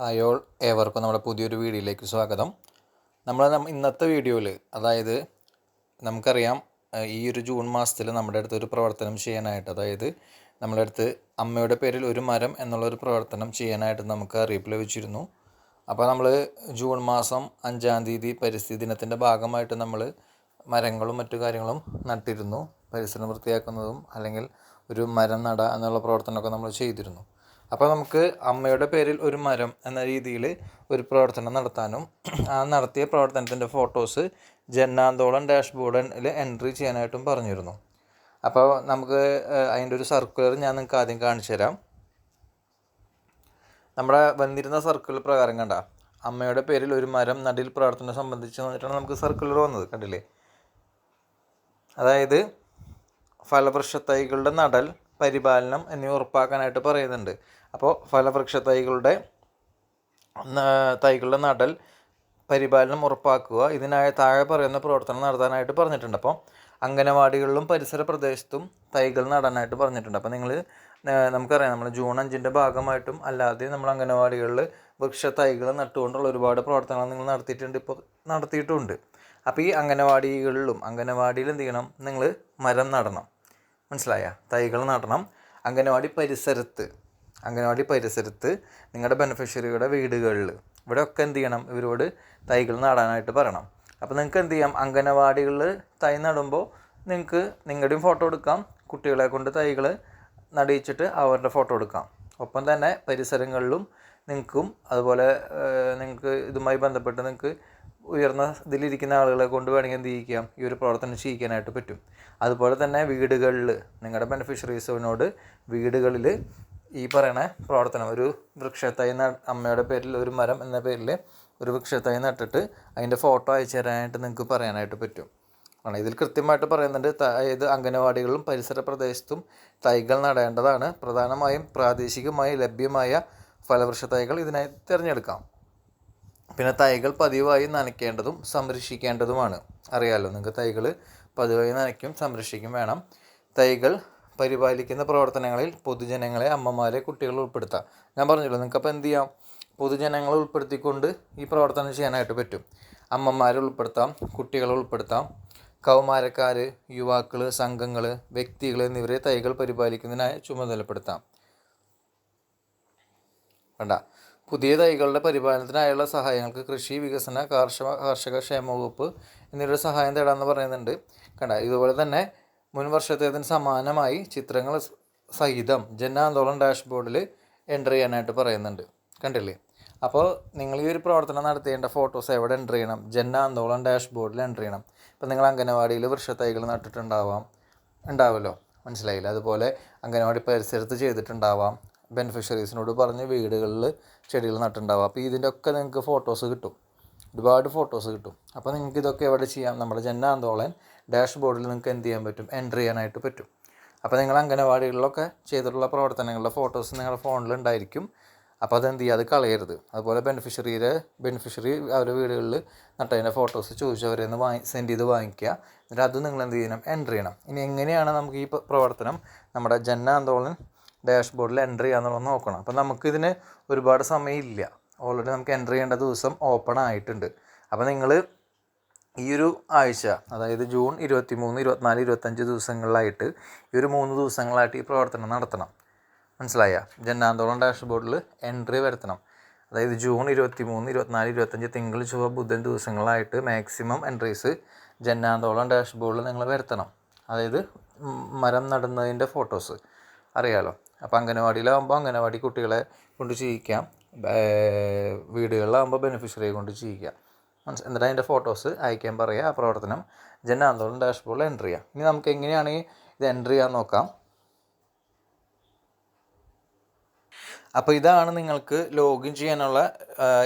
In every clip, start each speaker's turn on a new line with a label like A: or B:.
A: Hi all ഏവർക്കും നമ്മുടെ പുതിയൊരു വീഡിയോയിലേക്ക് സ്വാഗതം. നമ്മൾ ഇന്നത്തെ വീഡിയോയിൽ അതായത് നമുക്കറിയാം ഈ ഒരു ജൂൺ മാസത്തിൽ നമ്മുടെ അടുത്ത് ഒരു പ്രവർത്തനം ചെയ്യാനായിട്ട് അതായത് നമ്മുടെ അടുത്ത് അമ്മയുടെ പേരിൽ ഒരു മരം എന്നുള്ളൊരു പ്രവർത്തനം ചെയ്യാനായിട്ട് നമുക്ക് അറിയിപ്പ് ലഭിച്ചിരുന്നു. അപ്പോൾ നമ്മൾ ജൂൺ മാസം അഞ്ചാം തീയതി പരിസ്ഥിതി ദിനത്തിന്റെ ഭാഗമായിട്ട് നമ്മൾ മരങ്ങളും മറ്റു കാര്യങ്ങളും നട്ടിരുന്നു. പരിസരം വൃത്തിയാക്കുന്നതും അല്ലെങ്കിൽ ഒരു മരം നട എന്നുള്ള പ്രവർത്തനമൊക്കെ നമ്മൾ ചെയ്തിരുന്നു. അപ്പോൾ നമുക്ക് അമ്മയുടെ പേരിൽ ഒരു മരം എന്ന രീതിയിൽ ഒരു പ്രവർത്തനം നടത്താനും ആ നടത്തിയ പ്രവർത്തനത്തിന്റെ ഫോട്ടോസ് ജന്നാന്തോളം ഡാഷ്ബോർഡിൽ എൻട്രി ചെയ്യാനായിട്ടും പറഞ്ഞിരുന്നു. അപ്പോൾ നമുക്ക് അതിന്റെ ഒരു സർക്കുലർ ഞാൻ നിങ്ങൾക്ക് ആദ്യം കാണിച്ചു തരാം. നമ്മുടെ വന്നിരുന്ന സർക്കുലർ പ്രകാരം കണ്ട അമ്മയുടെ പേരിൽ ഒരു മരം നടിൽ പ്രവർത്തനം സംബന്ധിച്ച് വന്നിട്ടാണ് നമുക്ക് സർക്കുലർ വന്നത് കണ്ടില്ലേ? അതായത് ഫലവൃക്ഷ തൈകളുടെ നടൽ പരിപാലനം എന്നിവ ഉറപ്പാക്കാനായിട്ട് പറയുന്നുണ്ട്. അപ്പോൾ ഫലവൃക്ഷ തൈകളുടെ തൈകളുടെ നടൽ പരിപാലനം ഉറപ്പാക്കുക ഇതിനായി താഴെ പറയുന്ന പ്രവർത്തനം നടത്താനായിട്ട് പറഞ്ഞിട്ടുണ്ട്. അപ്പോൾ അംഗനവാടികളിലും പരിസര പ്രദേശത്തും തൈകൾ നടാനായിട്ട് പറഞ്ഞിട്ടുണ്ട്. അപ്പോൾ നിങ്ങൾ നമുക്കറിയാം നമ്മൾ ജൂൺ അഞ്ചിന്റെ ഭാഗമായിട്ടും അല്ലാതെ നമ്മൾ അംഗനവാടികളിൽ വൃക്ഷ തൈകൾ നട്ടുകൊണ്ടുള്ള ഒരുപാട് പ്രവർത്തനങ്ങൾ നിങ്ങൾ നടത്തിയിട്ടുണ്ട് ഇപ്പോൾ നടത്തിയിട്ടുമുണ്ട് അപ്പോൾ ഈ അംഗനവാടികളിലും അംഗനവാടിയിൽ എന്ത് ചെയ്യണം? നിങ്ങൾ മരം നടണം. മനസ്സിലായ? തൈകൾ നടണം. അംഗനവാടി പരിസരത്ത്. അംഗനവാടി പരിസരത്ത് നിങ്ങളുടെ ബെനിഫിഷ്യറിയുടെ വീടുകളിൽ ഇവിടെ ഒക്കെ എന്ത് ചെയ്യണം? ഇവരോട് തൈകൾ നടാനായിട്ട് പറയണം. അപ്പോൾ നിങ്ങൾക്ക് എന്ത് ചെയ്യാം? അംഗനവാടികളിൽ തൈ നടുമ്പോൾ നിങ്ങൾക്ക് നിങ്ങളുടെയും ഫോട്ടോ എടുക്കാം. കുട്ടികളെ കൊണ്ട് തൈകൾ നടിയിച്ചിട്ട് അവരുടെ ഫോട്ടോ എടുക്കാം. ഒപ്പം തന്നെ പരിസരങ്ങളിലും നിങ്ങൾക്കും അതുപോലെ നിങ്ങൾക്ക് ഇതുമായി ബന്ധപ്പെട്ട് നിങ്ങൾക്ക് ഉയർന്ന ഇതിലിരിക്കുന്ന ആളുകളെ കൊണ്ട് വേണമെങ്കിൽ എന്ത് ചെയ്യിക്കാം? ഈ ഒരു പ്രവർത്തനം ചെയ്യിക്കാനായിട്ട് പറ്റും. അതുപോലെ തന്നെ വീടുകളിൽ നിങ്ങളുടെ ബെനിഫിഷ്യറീസിനോട് വീടുകളിൽ ഈ പറയണ പ്രവർത്തനം ഒരു വൃക്ഷത്തൈ അമ്മയുടെ പേരിൽ ഒരു മരം എന്ന പേരിൽ ഒരു വൃക്ഷത്തൈ നട്ടിട്ട് അതിന്റെ ഫോട്ടോ അയച്ചു തരാനായിട്ട് നിങ്ങൾക്ക് പറയാനായിട്ട് പറ്റും. ആണ്. ഇതിൽ കൃത്യമായിട്ട് പറയുന്നുണ്ട് അതായത് അംഗനവാടികളിലും പരിസര പ്രദേശത്തും തൈകൾ നടേണ്ടതാണ്. പ്രധാനമായും പ്രാദേശികമായി ലഭ്യമായ ഫലവൃക്ഷ തൈകൾ ഇതിനായി തിരഞ്ഞെടുക്കാം. പിന്നെ തൈകൾ പതിവായി നനയ്ക്കേണ്ടതും സംരക്ഷിക്കേണ്ടതുമാണ്. അറിയാലോ നിങ്ങൾക്ക് തൈകൾ പതിവായി നനയ്ക്കും സംരക്ഷിക്കും വേണം. തൈകൾ പരിപാലിക്കുന്ന പ്രവർത്തനങ്ങളിൽ പൊതുജനങ്ങളെ അമ്മമാരെ കുട്ടികൾ ഉൾപ്പെടുത്താം. ഞാൻ പറഞ്ഞല്ലോ നിങ്ങൾക്ക് അപ്പോൾ എന്ത് ചെയ്യാം? പൊതുജനങ്ങളെ ഉൾപ്പെടുത്തിക്കൊണ്ട് ഈ പ്രവർത്തനം ചെയ്യാനായിട്ട് പറ്റും. അമ്മമാരെ ഉൾപ്പെടുത്താം കുട്ടികളെ ഉൾപ്പെടുത്താം. കൗമാരക്കാർ യുവാക്കൾ സംഘങ്ങൾ വ്യക്തികൾ എന്നിവരെ തൈകൾ പരിപാലിക്കുന്നതിനായി ചുമതലപ്പെടുത്താം. വേണ്ട പുതിയ തൈകളുടെ പരിപാലനത്തിനായുള്ള സഹായങ്ങൾക്ക് കൃഷി വികസന കാർഷിക കാർഷിക ക്ഷേമ വകുപ്പ് എന്നിവരുടെ സഹായം തേടാമെന്ന് പറയുന്നുണ്ട്. കണ്ട ഇതുപോലെ തന്നെ മുൻ വർഷത്തേതിന് സമാനമായി ചിത്രങ്ങൾ സഹിതം ജന ആന്തോളൻ ഡാഷ്ബോർഡിൽ എന്റർ ചെയ്യാനായിട്ട് പറയുന്നുണ്ട്. കണ്ടില്ലേ? അപ്പോൾ നിങ്ങൾ ഈ ഒരു പ്രവർത്തനം നടത്തേണ്ട ഫോട്ടോസ് എവിടെ എന്റർ ചെയ്യണം? ജന ആന്തോളൻ ഡാഷ്ബോർഡിൽ എന്റർ ചെയ്യണം. ഇപ്പം നിങ്ങൾ അംഗനവാടിയിൽ വൃക്ഷത്തൈകൾ നട്ടിട്ടുണ്ടാവാം. ഉണ്ടാവുമല്ലോ മനസ്സിലായില്ല? അതുപോലെ അംഗനവാടി പരിസരത്ത് ചെയ്തിട്ടുണ്ടാവാം. ബെനിഫിഷ്യറീസിനോട് പറഞ്ഞ് വീടുകളിൽ ചെടികൾ നട്ടുണ്ടാവുക. അപ്പോൾ ഇതിന്റെ ഒക്കെ നിങ്ങൾക്ക് ഫോട്ടോസ് കിട്ടും. ഒരുപാട് ഫോട്ടോസ് കിട്ടും. അപ്പോൾ നിങ്ങൾക്ക് ഇതൊക്കെ എവിടെ ചെയ്യാം? നമ്മുടെ ജന ആന്തോളൻ ഡാഷ് ബോർഡിൽ നിങ്ങൾക്ക് എന്ത് ചെയ്യാൻ പറ്റും? എന്റർ ചെയ്യാനായിട്ട് പറ്റും. അപ്പോൾ നിങ്ങൾ അംഗനവാടികളിലൊക്കെ ചെയ്തിട്ടുള്ള പ്രവർത്തനങ്ങളുടെ ഫോട്ടോസ് നിങ്ങളുടെ ഫോണിൽ ഉണ്ടായിരിക്കും. അപ്പോൾ അതെന്ത് ചെയ്യുക? അത് കളയരുത്. അതുപോലെ ബെനിഫിഷ്യറിയുടെ ബെനിഫിഷ്യറി അവരുടെ വീടുകളിൽ നട്ടതിന്റെ ഫോട്ടോസ് ചോദിച്ചവരെ വാങ്ങി സെൻഡ് ചെയ്ത് വാങ്ങിക്കുക. എന്നിട്ട് അത് നിങ്ങൾ എന്ത് ചെയ്യണം? എന്റർ ചെയ്യണം. ഇനി എങ്ങനെയാണ് നമുക്ക് ഈ പ്രവർത്തനം? നമ്മുടെ ജന്നാന്തോളൻ ഡാഷ്ബോർഡിൽ എന്റർ ചെയ്യാന്നുള്ളത് നോക്കണം. അപ്പോൾ നമുക്കിതിന് ഒരുപാട് സമയമില്ല. ഓൾറെഡി നമുക്ക് എന്റർ ചെയ്യേണ്ട ദിവസം ഓപ്പൺ ആയിട്ടുണ്ട്. അപ്പോൾ നിങ്ങൾ ഈ ഒരു ആഴ്ച അതായത് ജൂൺ ഇരുപത്തി മൂന്ന് ഇരുപത്തിനാല് ഇരുപത്തഞ്ച് ദിവസങ്ങളിലായിട്ട് ഈ ഒരു മൂന്ന് ദിവസങ്ങളായിട്ട് ഈ പ്രവർത്തനം നടത്തണം. മനസ്സിലായ? ജന്നാന്തോളം ഡാഷ്ബോർഡിൽ എൻട്രി വരുത്തണം. അതായത് ജൂൺ ഇരുപത്തി മൂന്ന് ഇരുപത്തിനാല് ഇരുപത്തഞ്ച് തിങ്കൾ ചൊവ്വ ബുധൻ ദിവസങ്ങളായിട്ട് മാക്സിമം എൻട്രീസ് ജന്നാന്തോളം ഡാഷ്ബോർഡിൽ നിങ്ങൾ വരുത്തണം. അതായത് മരം നടുന്നതിന്റെ ഫോട്ടോസ് അറിയാലോ? അപ്പോൾ അംഗനവാടിയിലാകുമ്പോൾ അംഗനവാടി കുട്ടികളെ കൊണ്ട് ചെയ്യിക്കാം വീടുകളിലാകുമ്പോൾ ബെനിഫിഷ്യറിയെ കൊണ്ട് ചെയ്യിക്കാം മനസ്സിലായി എന്നിട്ട് അതിന്റെ ഫോട്ടോസ് അയക്കാൻ പറയുക ആ പ്രവർത്തനം ജനാന്തോളം ഡാഷ്ബോർഡിൽ എന്റർ ചെയ്യാം. ഇനി നമുക്ക് എങ്ങനെയാണ് ഇത് എന്റർ ചെയ്യാൻ നോക്കാം? അപ്പോൾ ഇതാണ് നിങ്ങൾക്ക് ലോഗിൻ ചെയ്യാനുള്ള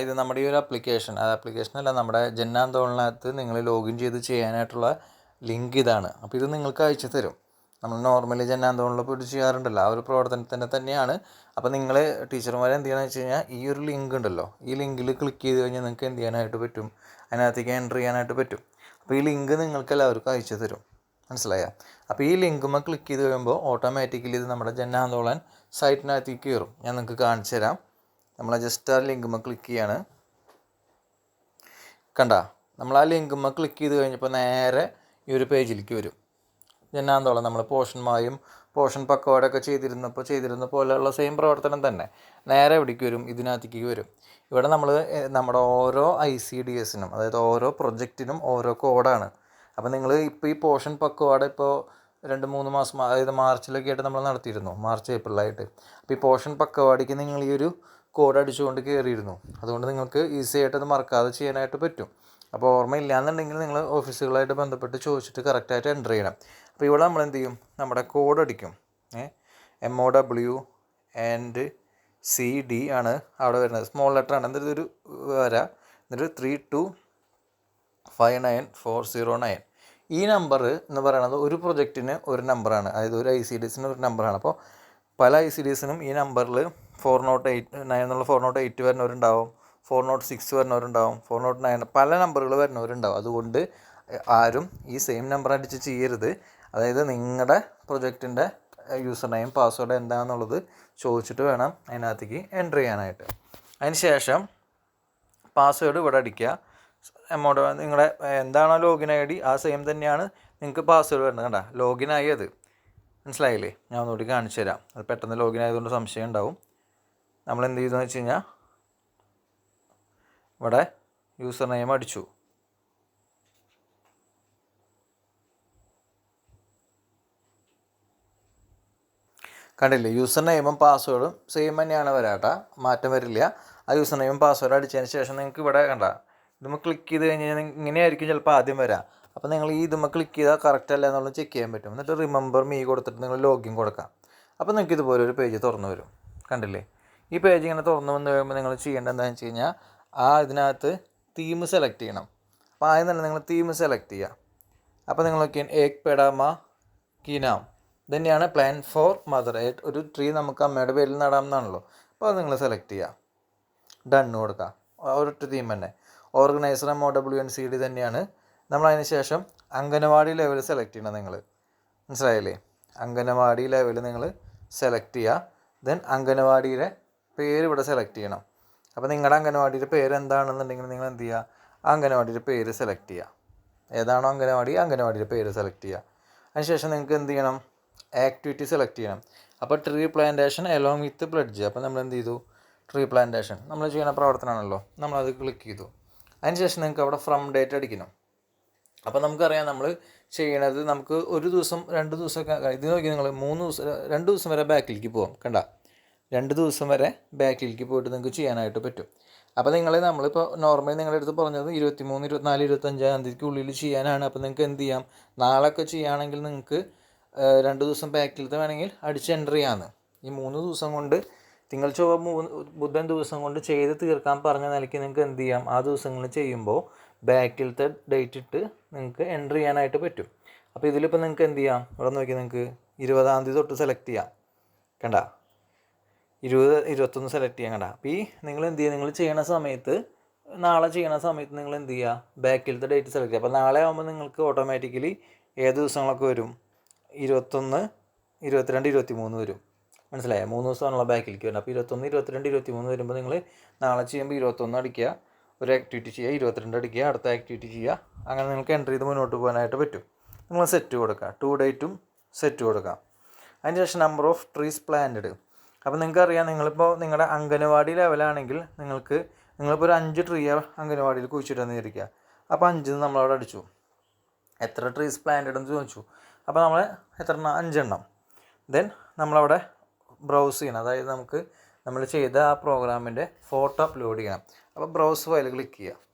A: ഇത് നമ്മുടെ ഈ ഒരു ആപ്ലിക്കേഷൻ അത് ആപ്ലിക്കേഷൻ അല്ല നമ്മുടെ ജന്നാന്തോളിനകത്ത് നിങ്ങൾ ലോഗിൻ ചെയ്ത് ചെയ്യാനായിട്ടുള്ള ലിങ്ക് ഇതാണ്. അപ്പോൾ ഇത് നിങ്ങൾക്ക് അയച്ചു തരും. നമ്മൾ നോർമലി ജന്നാന്തോളിൽ പോയിട്ട് ചെയ്യാറുണ്ടല്ലോ ആ ഒരു പ്രവർത്തനത്തിന്റെ തന്നെയാണ്. അപ്പോൾ നിങ്ങൾ ടീച്ചർമാർ എന്ത് ചെയ്യണമെന്ന് വെച്ച് കഴിഞ്ഞാൽ ഈ ഒരു ലിങ്ക് ഉണ്ടല്ലോ. ഈ ലിങ്കിൽ ക്ലിക്ക് ചെയ്ത് കഴിഞ്ഞാൽ നിങ്ങൾക്ക് എന്ത് ചെയ്യാനായിട്ട് പറ്റും? അതിനകത്തേക്ക് എന്റർ ചെയ്യാനായിട്ട് പറ്റും. അപ്പോൾ ഈ ലിങ്ക് നിങ്ങൾക്ക് എല്ലാവർക്കും അയച്ചു തരും. മനസ്സിലായ? അപ്പോൾ ഈ ലിങ്കുമ്പോൾ ക്ലിക്ക് ചെയ്ത് കഴിയുമ്പോൾ ഓട്ടോമാറ്റിക്കലി ഇത് നമ്മുടെ ജന്നാന്തോളൻ സൈറ്റിനകത്തേക്ക് കയറും. ഞാൻ നിങ്ങൾക്ക് കാണിച്ചു തരാം. നമ്മൾ ജസ്റ്റ് ആ ലിങ്കുമ്പോൾ ക്ലിക്ക് ചെയ്യാണ്. കണ്ട? നമ്മൾ ആ ലിങ്കുമ്പോൾ ക്ലിക്ക് ചെയ്ത് കഴിഞ്ഞപ്പോൾ നേരെ ഈ ഒരു പേജിലേക്ക് വരും. ജന്നാന്തോളം നമ്മൾ പോഷന്മായും പോഷൻ പക്കവാടൊക്കെ ചെയ്തിരുന്നപ്പോൾ ചെയ്തിരുന്ന പോലെയുള്ള സെയിം പ്രവർത്തനം തന്നെ. നേരെ എവിടേക്ക് വരും ഇതിനകത്തേക്ക് വരും. ഇവിടെ നമ്മൾ നമ്മുടെ ഓരോ ഐ സി ഡി എസിനും അതായത് ഓരോ പ്രൊജക്റ്റിനും ഓരോ കോഡാണ്. അപ്പോൾ നിങ്ങൾ ഇപ്പോൾ ഈ പോഷൻ പക്കവാട ഇപ്പോൾ രണ്ട് മൂന്ന് മാസം അതായത് മാർച്ചിലൊക്കെ ആയിട്ട് നമ്മൾ നടത്തിയിരുന്നു മാർച്ച് ഏപ്രിലായിട്ട് അപ്പോൾ ഈ പോഷൻ പക്കവാടിക്ക് നിങ്ങൾ ഈ ഒരു കോഡ് അടിച്ചുകൊണ്ട് കയറിയിരുന്നു. അതുകൊണ്ട് നിങ്ങൾക്ക് ഈസി ആയിട്ട് അത് മറക്കാതെ ചെയ്യാനായിട്ട് പറ്റും. അപ്പോൾ ഓർമ്മയില്ലാന്നുണ്ടെങ്കിൽ നിങ്ങൾ ഓഫീസുകളായിട്ട് ബന്ധപ്പെട്ട് ചോദിച്ചിട്ട് കറക്റ്റായിട്ട് എന്റർ ചെയ്യണം. അപ്പോൾ ഇവിടെ നമ്മൾ എന്ത് ചെയ്യും? നമ്മുടെ കോഡ് അടിക്കും. M O W and C D ആണ് അവിടെ വരുന്നത്. സ്മോൾ ലെറ്റർ ആണ്. എന്നിട്ട് ഒരു വര. എന്നിട്ട് three two five nine four zero nine ഈ നമ്പർ എന്ന് പറയുന്നത് ഒരു പ്രൊജക്റ്റിന് ഒരു നമ്പറാണ് അതായത് ഒരു ഐ സി ഡി എസിന് ഒരു നമ്പറാണ് അപ്പോൾ പല ഐ സി ഡി എസിനും ഈ നമ്പറിൽ ഫോർ നോട്ട് എയ്റ്റ് നയൻ എന്നുള്ള ഫോർ നോട്ട് എയ്റ്റ് വരുന്നവരുണ്ടാവും. ഫോർ നോട്ട് സിക്സ് വരുന്നവരുണ്ടാവും. ഫോർ നോട്ട് നയൻ പല നമ്പറുകൾ വരുന്നവരുണ്ടാവും. അതുകൊണ്ട് ആരും ഈ സെയിം നമ്പർ അടിച്ച് ചെയ്യരുത്. അതായത് നിങ്ങളുടെ പ്രൊജക്റ്റിന്റെ യൂസർ നെയിം പാസ്വേഡ് എന്താണെന്നുള്ളത് ചോദിച്ചിട്ട് വേണം അതിനകത്തേക്ക് എന്റർ ചെയ്യാനായിട്ട്. അതിന് ശേഷം പാസ്വേഡ് ഇവിടെ അടിക്കുക. എമൗണ്ട് നിങ്ങളുടെ എന്താണോ ലോഗിൻ ഐ ഡി? ആ സെയിം തന്നെയാണ് നിങ്ങൾക്ക് പാസ്വേഡ് വരുന്നത് കണ്ട? ലോഗിൻ ആയത് മനസ്സിലായില്ലേ? ഞാൻ ഒന്നുകൂടി കാണിച്ചു തരാം. അത് പെട്ടെന്ന് ലോഗിൻ ആയതുകൊണ്ട് സംശയം ഉണ്ടാവും. നമ്മൾ എന്ത് ചെയ്തെന്ന് വെച്ച് കഴിഞ്ഞാൽ ഇവിടെ യൂസർ നെയിം അടിച്ചു. കണ്ടില്ലേ? യൂസർ നെയിമും പാസ്വേഡും സെയിം തന്നെയാണ് വരാട്ട. മാറ്റം വരില്ല. ആ യൂസർ നെയിമും പാസ്വേഡ് അടിച്ചതിന് ശേഷം നിങ്ങൾക്ക് ഇവിടെ കണ്ട. ഇതുമ്മ ക്ലിക്ക് ചെയ്ത് കഴിഞ്ഞ് കഴിഞ്ഞാൽ ഇങ്ങനെയായിരിക്കും ചിലപ്പോൾ ആദ്യം വരാം. അപ്പോൾ നിങ്ങൾ ഈ ഇതുമ്പോൾ ക്ലിക്ക് ചെയ്താൽ കറക്റ്റ് അല്ല എന്നുള്ളത് ചെക്ക് ചെയ്യാൻ പറ്റും. എന്നിട്ട് റിമെമ്പർ മീ കൊടുത്തിട്ട് നിങ്ങൾ ലോഗിൻ കൊടുക്കാം. അപ്പോൾ നിങ്ങൾക്ക് ഇതുപോലെ ഒരു പേജ് തുറന്നു വരും. കണ്ടില്ലേ? ഈ പേജ് ഇങ്ങനെ തുറന്നു വന്ന് കഴിയുമ്പോൾ നിങ്ങൾ ചെയ്യേണ്ടത് എന്താണെന്ന് വെച്ച് കഴിഞ്ഞാൽ ആ ഇതിനകത്ത് തീം സെലക്ട് ചെയ്യണം. അപ്പോൾ ആദ്യം തന്നെ നിങ്ങൾ തീം സെലക്ട് ചെയ്യുക അപ്പോൾ നിങ്ങൾ നോക്കിയാൽ ഏക് പെടാമ കിനാം തന്നെയാണ് പ്ലാൻ ഫോർ മദർ ഒരു ട്രീ നമുക്ക് അമ്മയുടെ പേരിൽ നടാം എന്നാണല്ലോ അപ്പോൾ അത് നിങ്ങൾ സെലക്ട് ചെയ്യുക ഡണ്ണ് കൊടുക്കുക ഒരൊറ്റ തീം തന്നെ. Organiser M O W N C D തന്നെയാണ്. നമ്മൾ അതിന് ശേഷം അംഗനവാടി ലെവൽ സെലക്ട് ചെയ്യണം നിങ്ങൾ മനസ്സിലായില്ലേ? അംഗനവാടി ലെവൽ നിങ്ങൾ സെലക്ട് ചെയ്യുക ദെൻ അംഗനവാടിയുടെ പേര് ഇവിടെ സെലക്ട് ചെയ്യണം. അപ്പോൾ നിങ്ങളുടെ അംഗനവാടിയുടെ പേര് എന്താണെന്നുണ്ടെങ്കിൽ നിങ്ങൾ എന്ത് ചെയ്യുക അംഗനവാടിയുടെ പേര് സെലക്ട് ചെയ്യുക ഏതാണോ അംഗനവാടി അംഗനവാടിയുടെ പേര് സെലക്ട് ചെയ്യുക അതിനുശേഷം നിങ്ങൾക്ക് എന്ത് ചെയ്യണം? ആക്ടിവിറ്റി സെലക്ട് ചെയ്യണം. അപ്പോൾ tree plantation along with pledge അപ്പോൾ നമ്മൾ എന്ത് ചെയ്തു? ട്രീ പ്ലാന്റേഷൻ നമ്മൾ ചെയ്യുന്ന പ്രവർത്തനമാണല്ലോ. നമ്മളത് ക്ലിക്ക് ചെയ്തു. അതിനുശേഷം നിങ്ങൾക്ക് അവിടെ ഫ്രം ഡേറ്റ് അടിക്കണം. അപ്പോൾ നമുക്കറിയാം നമ്മൾ ചെയ്യണത് നമുക്ക് ഒരു ദിവസം രണ്ട് ദിവസമൊക്കെ ഇത് നോക്കി നിങ്ങൾ മൂന്ന് ദിവസം രണ്ട് ദിവസം വരെ ബാക്കിലേക്ക് പോകാം കണ്ട? രണ്ട് ദിവസം വരെ ബാക്കിലേക്ക് പോയിട്ട് നിങ്ങൾക്ക് ചെയ്യാനായിട്ട് പറ്റും. അപ്പോൾ നിങ്ങൾ നമ്മളിപ്പോൾ നോർമലി നിങ്ങളുടെ അടുത്ത് പറഞ്ഞത് ഇരുപത്തി മൂന്ന് ഇരുപത്തിനാല് ഇരുപത്തഞ്ചാം തീയതിക്കുള്ളിൽ ചെയ്യാനാണ്. അപ്പോൾ നിങ്ങൾക്ക് എന്ത് ചെയ്യാം? നാളൊക്കെ ചെയ്യുകയാണെങ്കിൽ നിങ്ങൾക്ക് രണ്ട് ദിവസം ബാക്കിലത്തെ വേണമെങ്കിൽ അടിച്ച് എന്റർ ചെയ്യാമെന്ന് ഈ മൂന്ന് ദിവസം കൊണ്ട് തിങ്കൾ ചൊവ്വ ബുധൻ ദിവസം കൊണ്ട് ചെയ്ത് തീർക്കാൻ പറഞ്ഞ നിലയ്ക്ക് നിങ്ങൾക്ക് എന്ത് ചെയ്യാം? ആ ദിവസങ്ങൾ ചെയ്യുമ്പോൾ ബാക്കിലത്തെ ഡേറ്റ് ഇട്ട് നിങ്ങൾക്ക് എന്റർ ചെയ്യാനായിട്ട് പറ്റും. അപ്പോൾ ഇതിലിപ്പോൾ നിങ്ങൾക്ക് എന്ത് ചെയ്യാം? ഇവിടെ നോക്കി നിങ്ങൾക്ക്. ഇരുപതാം തീയതി തൊട്ട് സെലക്ട് ചെയ്യാം. കണ്ട? ഇരുപത് ഇരുപത്തൊന്ന് സെലക്ട് ചെയ്യാൻ കണ്ട? അപ്പോൾ ഈ നിങ്ങൾ എന്ത് ചെയ്യുക? നിങ്ങൾ ചെയ്യണ സമയത്ത് നാളെ ചെയ്യണ സമയത്ത് നിങ്ങൾ എന്ത് ചെയ്യുക? ബാക്കിലത്തെ ഡേറ്റ് സെലക്ട് ചെയ്യുക. അപ്പോൾ നാളെ ആകുമ്പോൾ നിങ്ങൾക്ക് ഓട്ടോമാറ്റിക്കലി ഏത് ദിവസങ്ങളൊക്കെ വരും? ഇരുപത്തൊന്ന് ഇരുപത്തിരണ്ട് ഇരുപത്തി മൂന്ന് വരും. മനസ്സിലായോ? മൂന്ന് ദിവസമാണല്ലോ ബാക്കിലേക്ക് വരുന്നത്. അപ്പോൾ ഇരുപത്തൊന്ന് ഇരുപത്തിരണ്ട് ഇരുപത്തി മൂന്ന് വരുമ്പോൾ നിങ്ങൾ നാളെ ചെയ്യുമ്പോൾ ഇരുപത്തൊന്ന് അടിക്കുക ഒരു ആക്ടിവിറ്റി ചെയ്യുക ഇരുപത്തിരണ്ട് അടിക്കുക അടുത്ത ആക്ടിവിറ്റി ചെയ്യുക. അങ്ങനെ നിങ്ങൾക്ക് എന്റർ ചെയ്ത് മുന്നോട്ട് പോകാനായിട്ട് പറ്റും. നിങ്ങൾ സെറ്റ് കൊടുക്കുക. ടു ഡേറ്റും സെറ്റ് കൊടുക്കുക. അതിനുശേഷം നമ്പർ ഓഫ് ട്രീസ് പ്ലാന്റഡ് അപ്പോൾ നിങ്ങൾക്ക് അറിയാം നിങ്ങളിപ്പോൾ നിങ്ങളുടെ അംഗനവാടി ലെവലാണെങ്കിൽ നിങ്ങൾക്ക് നിങ്ങളിപ്പോൾ ഒരു അഞ്ച് ട്രീ അംഗനവാടിയിൽ കുഴിച്ചിട്ടെന്ന് ഇരിക്കുക അപ്പോൾ അഞ്ച് നമ്മളവിടെ അടിച്ചു. എത്ര ട്രീസ് പ്ലാന്റഡ് എന്ന് ചോദിച്ചു. അപ്പോൾ നമ്മൾ എത്ര എണ്ണം അഞ്ചെണ്ണം. ദെൻ നമ്മളവിടെ ബ്രൗസ് ചെയ്യണം. അതായത് നമുക്ക് നമ്മൾ ചെയ്ത ആ പ്രോഗ്രാമിന്റെ ഫോട്ടോ അപ്ലോഡ് ചെയ്യണം. അപ്പോൾ ബ്രൗസ് ഫയൽ ക്ലിക്ക് ചെയ്യുക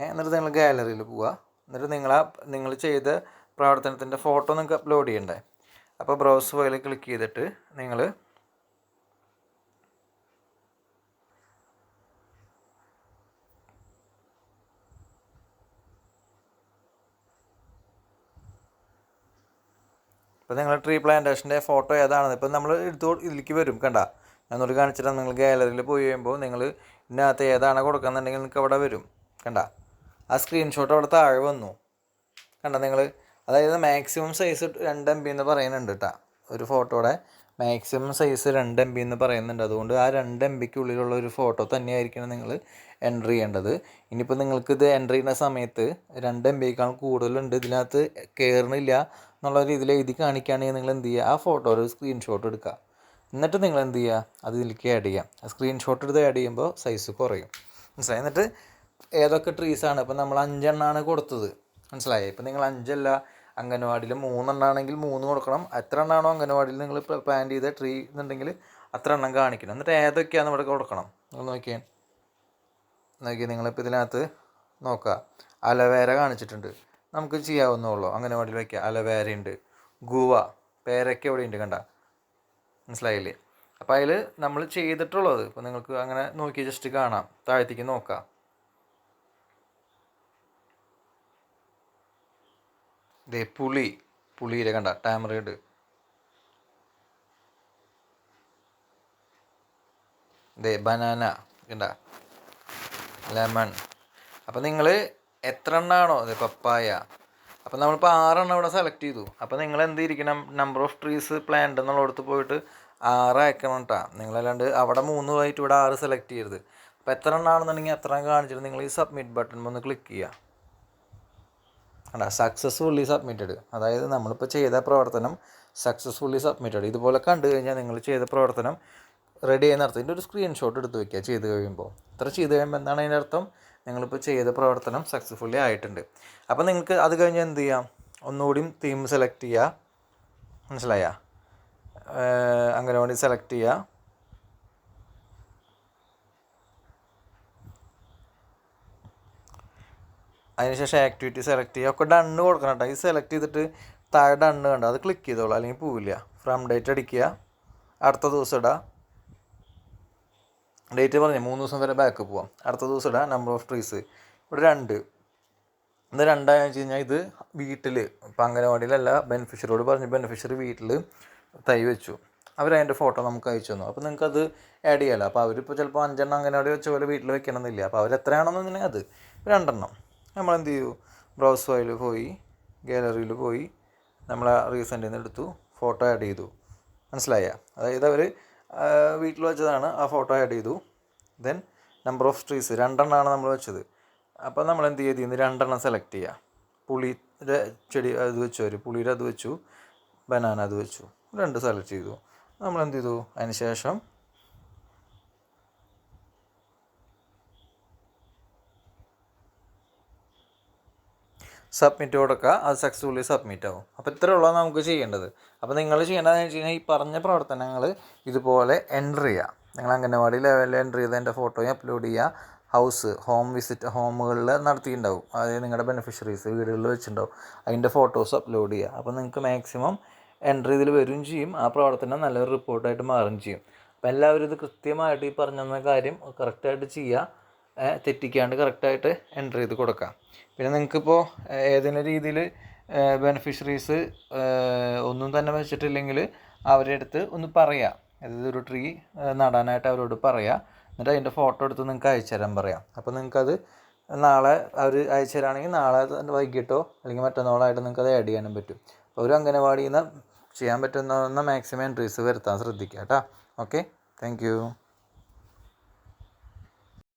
A: എന്നിട്ട് നിങ്ങൾ ഗാലറിയിൽ പോവുക എന്നിട്ട് നിങ്ങൾ ആ നിങ്ങൾ ചെയ്ത പ്രവർത്തനത്തിന്റെ ഫോട്ടോ നിങ്ങൾക്ക് അപ്ലോഡ് ചെയ്യണ്ടേ. അപ്പോൾ ബ്രൗസ് ഫയൽ ക്ലിക്ക് ചെയ്തിട്ട് നിങ്ങൾ ഇപ്പോൾ നിങ്ങൾ ട്രീ പ്ലാന്റേഷന്റെ ഫോട്ടോ ഏതാണെന്ന് ഇപ്പം നമ്മൾ എടുത്തു ഇതിലേക്ക് വരും കണ്ട? എന്നോട് കാണിച്ചിട്ട് നിങ്ങൾ ഗാലറിയിൽ പോയി കഴിയുമ്പോൾ നിങ്ങൾ ഇതിനകത്ത് ഏതാണ് കൊടുക്കുന്നുണ്ടെങ്കിൽ നിങ്ങൾക്ക് അവിടെ വരും കണ്ട? ആ സ്ക്രീൻഷോട്ട് അവിടെ താഴെ വന്നു കണ്ട? നിങ്ങൾ അതായത് മാക്സിമം സൈസ് രണ്ട് എം ബി എന്ന് പറയുന്നുണ്ട് കേട്ടോ ഒരു ഫോട്ടോയുടെ മാക്സിമം സൈസ് രണ്ട് എം ബി എന്ന് പറയുന്നുണ്ട്. അതുകൊണ്ട് ആ രണ്ട് എം ബിക്കുള്ളിലുള്ള ഒരു ഫോട്ടോ തന്നെയായിരിക്കണം നിങ്ങൾ എന്റർ ചെയ്യേണ്ടത്. ഇനിയിപ്പോൾ നിങ്ങൾക്കിത് എന്റർ ചെയ്യുന്ന സമയത്ത് രണ്ട് എം ബിയേക്കാൾ കൂടുതലുണ്ട്. ഇതിനകത്ത് കയറണില്ല എന്നുള്ള രീതിയിൽ എഴുതി കാണിക്കുകയാണെങ്കിൽ നിങ്ങൾ എന്ത് ചെയ്യുക? ആ ഫോട്ടോ ഒരു സ്ക്രീൻഷോട്ട് എടുക്കുക. എന്നിട്ട് നിങ്ങൾ എന്ത് ചെയ്യുക? അത് ഇതിലേക്ക് ആഡ് ചെയ്യാം സ്ക്രീൻഷോട്ട് എടുത്ത് ആഡ് ചെയ്യുമ്പോൾ സൈസ് കുറയും. മനസ്സിലായി? എന്നിട്ട് ഏതൊക്കെ ട്രീസാണ് ഇപ്പം നമ്മൾ അഞ്ചെണ്ണമാണ് കൊടുത്തത്. മനസ്സിലായി? ഇപ്പം നിങ്ങൾ അഞ്ചല്ല അംഗനവാടിയിൽ മൂന്നെണ്ണമാണെങ്കിൽ മൂന്ന് കൊടുക്കണം. എത്ര എണ്ണമാണോ അംഗനവാടിയിൽ നിങ്ങൾ പ്ലാൻ ചെയ്ത ട്രീ എന്നുണ്ടെങ്കിൽ അത്ര എണ്ണം കാണിക്കണം. എന്നിട്ട് ഏതൊക്കെയാണ് ഇവിടെ കൊടുക്കണം. നിങ്ങൾ നോക്കിയേ. നോക്കി നിങ്ങളിപ്പോൾ ഇതിനകത്ത് നോക്കുക. അലവേര കാണിച്ചിട്ടുണ്ട്. നമുക്ക് ചെയ്യാവുന്നുള്ളൂ അംഗനവാടിയിൽ വയ്ക്കുക അലവേരയുണ്ട്. ഗുവ. പേരയ്ക്ക ഇവിടെ ഉണ്ട് കണ്ട. മനസ്സിലായില്ലേ? അപ്പോൾ അതിൽ നമ്മൾ ചെയ്തിട്ടുള്ളത്. ഇപ്പോൾ നിങ്ങൾക്ക് അങ്ങനെ നോക്കി ജസ്റ്റ് കാണാം. താഴത്തേക്ക് നോക്കാം. ദേ പുളി. പുളിയിലെ കണ്ട ടാമറേഡ്. ദേ ബനാന കണ്ട ലെമൺ. അപ്പോൾ നിങ്ങൾ എത്ര എണ്ണമാണോ അതെ പപ്പായ. അപ്പോൾ നമ്മളിപ്പോൾ ആറെണ്ണം ഇവിടെ സെലക്ട് ചെയ്തു. അപ്പോൾ നിങ്ങൾ എന്ത് ഇരിക്കണം നമ്പർ ഓഫ് ട്രീസ് പ്ലാന്റ് എന്നുള്ളിടത്ത് പോയിട്ട് ആറ് അയക്കണം കേട്ടോ നിങ്ങളല്ലാണ്ട് അവിടെ മൂന്ന് ആയിട്ട് ഇവിടെ ആറ് സെലക്ട് ചെയ്യരുത്. അപ്പോൾ എത്ര എണ്ണമാണെന്നുണ്ടെങ്കിൽ എത്ര കാണിച്ചിട്ട് നിങ്ങൾ ഈ സബ്മിറ്റ് ബട്ടൺ ഒന്ന് ക്ലിക്ക് ചെയ്യുക അല്ല സക്സസ്ഫുള്ളി സബ്മിറ്റഡ് അതായത് നമ്മളിപ്പോൾ ചെയ്ത പ്രവർത്തനം സക്സസ്ഫുള്ളി സബ്മിറ്റഡ് ഇതുപോലെ കണ്ടു കഴിഞ്ഞാൽ നിങ്ങൾ ചെയ്ത പ്രവർത്തനം റെഡി ആയി നടത്തും. ഇതിന്റെ ഒരു സ്ക്രീൻഷോട്ട് എടുത്ത് വയ്ക്കുക ചെയ്ത് കഴിയുമ്പോൾ ഇത്ര ചെയ്ത് കഴിയുമ്പോൾ എന്താണ് അതിന്റെ അർത്ഥം? നിങ്ങളിപ്പോൾ ചെയ്ത പ്രവർത്തനം സക്സസ്ഫുള്ളി ആയിട്ടുണ്ട്. അപ്പോൾ നിങ്ങൾക്ക് അത് കഴിഞ്ഞ് എന്ത് ചെയ്യാം? ഒന്നുകൂടിയും തീം സെലക്ട് ചെയ്യുക മനസ്സിലായ? അംഗനവാടി സെലക്ട് ചെയ്യുക അതിനുശേഷം ആക്ടിവിറ്റി സെലക്ട് ചെയ്യുക. ഒക്കെ ഡണ്ണ് കൊടുക്കണം കേട്ടോ ഈ സെലക്ട് ചെയ്തിട്ട് താഴെ ഡണ്ണ് കണ്ടോ? അത് ക്ലിക്ക് ചെയ്തോളൂ. അല്ലെങ്കിൽ പോവില്ല. ഫ്രം ഡേറ്റ് അടിക്കുക. അടുത്ത ദിവസം ഇടുക ഡേറ്റ് പറഞ്ഞു മൂന്ന് ദിവസം വരെ ബാക്ക് പോവാം. അടുത്ത ദിവസം ഇടുക നമ്പർ ഓഫ് ട്രീസ് ഇവിടെ രണ്ട്. ഇത് രണ്ടായെന്ന് വെച്ച് കഴിഞ്ഞാൽ ഇത് വീട്ടിൽ ഇപ്പം അംഗനവാടിയിലല്ല ബെനിഫിഷ്യറിയോട് പറഞ്ഞു ബെനിഫിഷ്യറി വീട്ടിൽ തൈ വെച്ചു. അവരതിന്റെ ഫോട്ടോ നമുക്ക് അയച്ചു തന്നു. അപ്പോൾ നിങ്ങൾക്കത് ആഡ് ചെയ്യാമല്ലോ അപ്പോൾ അവരിപ്പോൾ ചിലപ്പോൾ അഞ്ചെണ്ണം അംഗനവാടി വെച്ച പോലെ വീട്ടിൽ വെക്കണമെന്നില്ല. അപ്പോൾ അവർ എത്രയാണെന്നുണ്ടെങ്കിൽ അത്. രണ്ടെണ്ണം. നമ്മൾ എന്ത് ചെയ്തു ബ്രൗസ് ഫയൽ പോയി ഗാലറിയിൽ പോയി നമ്മൾ ആ റീസെന്റിൽ നിന്ന് എടുത്തു ഫോട്ടോ ആഡ് ചെയ്തു. മനസ്സിലായ? അതായത് അവർ വീട്ടിൽ വെച്ചതാണ് ആ ഫോട്ടോ ആഡ് ചെയ്തു. ദെൻ നമ്പർ ഓഫ് ട്രീസ് രണ്ടെണ്ണമാണ് നമ്മൾ വെച്ചത്. അപ്പോൾ നമ്മൾ എന്ത് ചെയ്തു? ഇന്ന് രണ്ടെണ്ണം സെലക്ട് ചെയ്യുക പുളിയുടെ ചെടി അത് വെച്ചു അവർ പുളിയുടെ അത് വെച്ചു ബനാന അത് വെച്ചു. രണ്ട് സെലക്ട് ചെയ്തു. നമ്മൾ എന്ത് ചെയ്തു? അതിന് ശേഷം സബ്മിറ്റ് കൊടുക്കുക അത് സക്സസ്ഫുള്ളി സബ്മിറ്റ് ആവും. അപ്പോൾ ഇത്ര ഉള്ളതാണ് നമുക്ക് ചെയ്യേണ്ടത്. അപ്പോൾ നിങ്ങൾ ചെയ്യേണ്ടതെന്ന് വെച്ച് കഴിഞ്ഞാൽ ഈ പറഞ്ഞ പ്രവർത്തനങ്ങൾ ഇതുപോലെ എന്റർ ചെയ്യുക നിങ്ങൾ അംഗനവാടി ലെവലിൽ എന്റർ ചെയ്തതിന്റെ ഫോട്ടോയും അപ്ലോഡ് ചെയ്യുക ഹൗസ് ഹോം വിസിറ്റ് ഹോമുകളിൽ നടത്തിയിട്ടുണ്ടാവും. അതായത് നിങ്ങളുടെ ബെനിഫിഷ്യറീസ് വീടുകളിൽ വെച്ചിട്ടുണ്ടാവും. അതിന്റെ ഫോട്ടോസ് അപ്ലോഡ് ചെയ്യുക അപ്പോൾ നിങ്ങൾക്ക് മാക്സിമം എന്റർ ഇതിൽ വരും ചെയ്യും. ആ പ്രവർത്തനം നല്ലൊരു റിപ്പോർട്ടായിട്ട് മാറുകയും ചെയ്യും. അപ്പോൾ എല്ലാവരും ഇത് കൃത്യമായിട്ട് ഈ പറഞ്ഞ കാര്യം കറക്റ്റായിട്ട് ചെയ്യുക തെറ്റിക്കാണ്ട് കറക്റ്റായിട്ട് എന്റർ ചെയ്ത് കൊടുക്കാം. പിന്നെ നിങ്ങൾക്കിപ്പോൾ ഏതെങ്കിലും രീതിയിൽ ബെനിഫിഷ്യറീസ് ഒന്നും തന്നെ വെച്ചിട്ടില്ലെങ്കിൽ അവരുടെ അടുത്ത് ഒന്ന് പറയാം. അതായത് ഒരു ട്രീ നടാനായിട്ട് അവരോട് പറയാം. എന്നിട്ട് അതിന്റെ ഫോട്ടോ എടുത്ത് നിങ്ങൾക്ക് അയച്ചു തരാൻ പറയാം. അപ്പോൾ നിങ്ങൾക്കത് നാളെ അവർ അയച്ചു തരാണെങ്കിൽ നാളെ വൈകിട്ടോ അല്ലെങ്കിൽ മറ്റന്നാളായിട്ട് നിങ്ങൾക്ക് അത് ആഡ് ചെയ്യാനും പറ്റും. അപ്പോൾ ഒരു അംഗനവാടിയിൽ നിന്ന് ചെയ്യാൻ പറ്റുന്ന മാക്സിമം എൻട്രീസ് വരുത്താൻ ശ്രദ്ധിക്കുക കേട്ടോ ഓക്കെ താങ്ക്